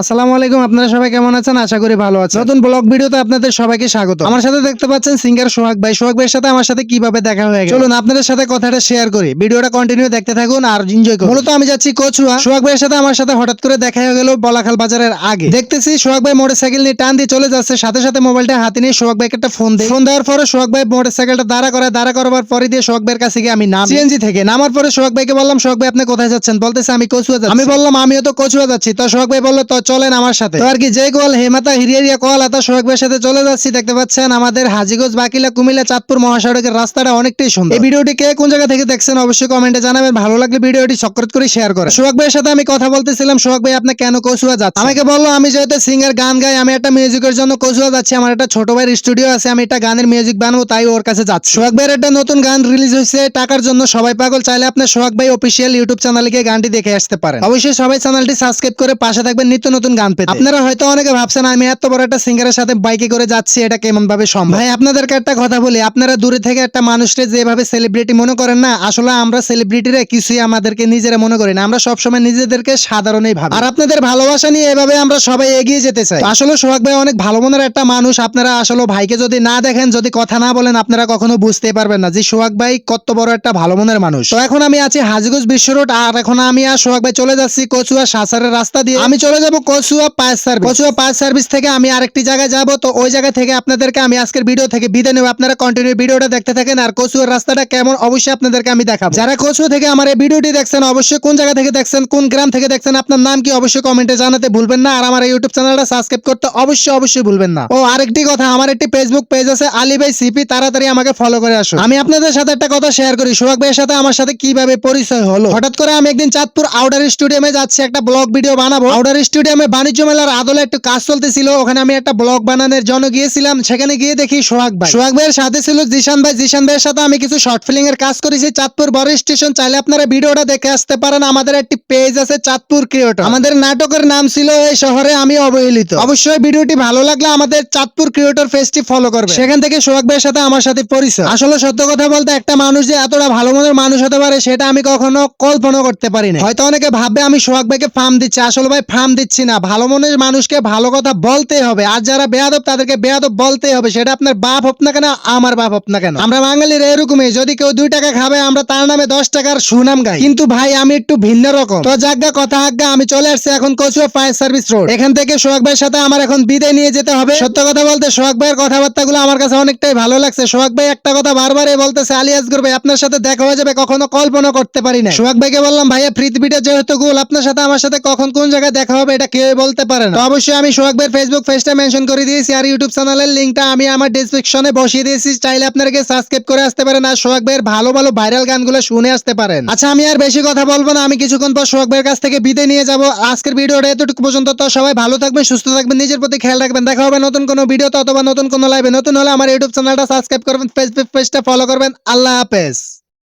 আসসালামু আলাইকুম, আপনারা সবাই কেমন আছেন? আশা করি ভালো আছেন। নতুন ব্লগ ভিডিওতে আপনাদের সবাইকে স্বাগত। আমার সাথে দেখতে পাচ্ছেন সিঙ্গার সোহাগ ভাই। সোহাগ ভাইয়ের সাথে আমার সাথে কীভাবে দেখা হয়ে চলুন আপনাদের সাথে কথাটা শেয়ার করি। ভিডিওটা কন্টিনিউ দেখতে থাকুন আর এনজয় করুন। মূলত আমি যাচ্ছি কচুয়া। সোহাগ ভাইয়ের সাথে আমার সাথে হঠাৎ করে দেখা হয়ে গেল বলাখাল বাজারের আগে। দেখতেছি সোহাগ ভাই মোটরসাইকেল নিয়ে টান দিয়ে চলে যাচ্ছে। সাথে সাথে মোবাইলটা হাতে নিয়ে সোহাগ ভাইকে একটা ফোন দেয়। ফোন দেওয়ার পরে সোহাগ ভাই মোটরসাইকেলটা দাঁড়া করায়। দাঁড়া করবার পরে দিয়ে সোহাগ ভাইয়ের কাছে গিয়ে আমি নাম। সিএনজি থেকে নামার পরে সোহাগ ভাইকে বললাম, সোহাগ ভাই, আপনি কোথায় যাচ্ছেন? বলতেছে, আমি কচুয়া যাচ্ছি। আমি বললাম, আমিও তো কচুয়া যাচ্ছি। তো সোহাগ ভাই বলল, তো চলেন আমার সাথে। তো আর কি যে কল হেমাতা হিরিয়ারিয়া কল এত সোহাগ ভাইয়ের সাথে চলে যাচ্ছি দেখতে পাচ্ছেন আমাদের হাজিগঞ্জ বাকিলা কুমিল্লা চাঁদপুর মহাসড়কের রাস্তাটা অনেকটাই সুন্দর। এই ভিডিওটি কে কোন জায়গা থেকে দেখছেন অবশ্যই কমেন্টে জানাবেন ভালো লাগলে ভিডিওটি সকরত করে শেয়ার করেন। সোহাগ ভাইয়ের সাথে আমি কথা বলতেছিলাম সোহাগ ভাই আপনি কেন কচুয়া যাচ্ছেন? আমাকে বলল আমি যেহেতু সিঙ্গার গান গাই আমি একটা মিউজিকের জন্য কচুয়া যাচ্ছি আমার একটা ছোট ভাইয়ের স্টুডিও আছে আমি একটা গানের মিউজিক বানাবো তাই ওর কাছে যাচ্ছি। সোহাগ ভাইয়ের একটা নতুন গান রিলিজ হয়েছে টাকার জন্য সবাই পাগল চাইলে আপনার সোহাগ ভাই অফিসিয়াল ইউটিউব চ্যানেলে গিয়ে গানটি দেখে আসতে পারেন। অবশ্যই সবাই চ্যানেলটি সাবস্ক্রাইব করে পাশে থাকবেন নিত্য নতুন গান পেতে। আপনারা হয়তো অনেকে ভাবছেন আমি এত বড় একটা সিঙ্গারের সাথে বাইকে করে যাচ্ছি এটা কেমন ভাবে সম্ভব? ভাই আপনাদেরকে একটা কথা বলি আপনারা দূরে থেকে একটা মানুষকে যেভাবে সেলিব্রিটি মনে করেন না আসলে আমরা সেলিব্রিটিরা কিছুই আমাদেরকে নিজেরা মনে করি না আমরা সবসময় নিজেদেরকে সাধারণই ভাবি। আর আপনাদের ভালোবাসা নিয়ে এভাবে আমরা সবাই এগিয়ে যেতে চাই। আসলে সোহাগ ভাই অনেক ভালো মনের একটা মানুষ আপনারা আসলে ভাইকে যদি না দেখেন যদি কথা না বলেন আপনারা কখনো বুঝতে পারবেন না যে সোহাগ ভাই কত বড় একটা ভালো মনের মানুষ। তো এখন আমি আছি হাজিগঞ্জ বিশ্ব রোড আর এখন আমি আর সোহাগ ভাই চলে যাচ্ছি কচুয়া সাসারের রাস্তা দিয়ে। আমি চলে যাব কচুয়া পাঁচ সার্ভিস কচুয়া পাঁচ সার্ভিস থেকে আমি আরেকটি জায়গায় যাব, তো ওই জায়গা থেকে আপনাদেরকে আমি আজকের ভিডিও থেকে বিদায় নেব। আপনারা কন্টিনিউ ভিডিওটা দেখতে থাকেন আর কচুয়ার রাস্তাটা কেমন, অবশ্যই আপনাদেরকে আমি দেখাবো। যারা কচুয়া থেকে আমার এই ভিডিওটি দেখছেন, অবশ্যই কোন জায়গা থেকে দেখছেন, কোন গ্রাম থেকে দেখছেন, আপনার নাম কি অবশ্যই কমেন্টে জানাতে ভুলবেন না। আর আমার ইউটিউব চ্যানেলটা সাবস্ক্রাইব করতে অবশ্যই অবশ্যই ভুলবেন না। ও, আরেকটি কথা, আমার একটি ফেসবুক পেজ আছে, আলী ভাই সিপি তাড়াতাড়ি আমাকে ফলো করে আসুন। আমি আপনাদের সাথে একটা কথা শেয়ার করি। সোহাগ ভাইয়ের সাথে আমার সাথে কীভাবে পরিচয় হলো? হঠাৎ করে আমি একদিন চাঁদপুর আউটার স্টুডিয়ামে যাচ্ছি, একটা ব্লগ ভিডিও বানাবো। আউটার স্টুডিয়ামে বাণিজ্য মেলার আদলে একটু কাজ চলতেছিল। ওখানে আমি একটা ব্লগ বানানোর জন্য গিয়েছিলাম। সেখানে গিয়ে দেখি সোহাগ ভাই। সোহাগ ভাইয়ের সাথে ছিল জিশান ভাই। জিশান ভাইয়ের সাথে আমি কিছু শর্ট ফিল্ম এর কাজ করেছি। চাঁদপুর বড় স্টেশন চাইলে আপনারা ভিডিওটা দেখে আসতে পারেন। আমাদের একটি পেজ আছে চাঁদপুর ক্রিয়েটর আমাদের নাটকের নাম ছিল এই শহরে আমি অবহেলিত। অবশ্যই ভিডিওটি ভালো লাগলে আমাদের চাঁদপুর ক্রিয়েটর পেজটি ফলো করবে। সেখান থেকে সোহাগ ভাইয়ের সাথে আমার সাথে পরিচয়। আসলে সত্য কথা বলতে একটা মানুষ যে এতটা ভালো মনের মানুষ হতে পারে, সেটা আমি কখনো কল্পনা করতে পারি না হয়তো অনেকে ভাববে আমি সোহাগ ভাইকে ফার্ম দিচ্ছি। আসলে ভাই ফার্ম দিচ্ছি না, ভালো মনের মানুষকে ভালো কথা বলতে হবে। আর যারা বেয়াদব, তাদেরকে বেয়াদব বলতে হবে। সেটা আপনার বাপ হোক না কেন, আমার বাপ হোক না কেন। আমরা বাঙালির এরকমই, যদি কেউ দুই টাকা খাবে, আমরা তার নামে দশ টাকার সুনাম গাই। কিন্তু ভাই, আমি একটু ভিন্ন রকম। তো যাজ্ঞা কথা আজ্ঞা, আমি চলে আসছি এখন কচুয়া ফায়ার সার্ভিস রোড। এখান থেকে সোহাগ ভাইয়ের সাথে আমার এখন বিদায় নিয়ে যেতে হবে। সত্য কথা বলতে, সোহাগ ভাইয়ের কথাবার্তাগুলো আমার কাছে অনেকটাই ভালো লাগছে। সোহাগ ভাই একটা কথা বারবারই বলতেছে, আলী আসগর ভাই, আপনার সাথে দেখা হয়ে যাবে, কখনো কল্পনা করতে পারি না সোহাগ ভাইকে বললাম, ভাইয়া, পৃথিবীটা যেহেতু গোল, আপনার সাথে, আমার সাথে কখন কোন জায়গায় দেখা হবে, এটা কেউ বলতে পারে না। অবশ্যই আমি সোহাগ ফেসবুক পেজটা মেনশন করে দিয়েছি আর ইউটিউব চ্যানেলের লিঙ্কটা আমি আমার ডেসক্রিপশনে বসিয়ে দিয়েছি। চাইলে আপনাকে সাবস্ক্রাইব করে আসতে পারেন আর সোহাগ ভালো ভালো ভাইরাল গানগুলো শুনে আসতে পারেন। আচ্ছা আমি আর বেশি কথা বলব না। আমি কিছুক্ষণ পর সোহাগ কাছ থেকে বিদায় নিয়ে যাব। আজকের ভিডিওটা এতটুকু পর্যন্ত। তো সবাই ভালো থাকবেন, সুস্থ থাকবেন, নিজের প্রতি খেয়াল রাখবেন। দেখা হবে নতুন কোনো ভিডিওতে অথবা নতুন কোনো লাইভে নতুন হলে আমার ইউটিউব চ্যানেলটা সাবস্ক্রাইব করবেন ফেসবুক পেজটা ফলো করবেন। আল্লাহ হাফেজ।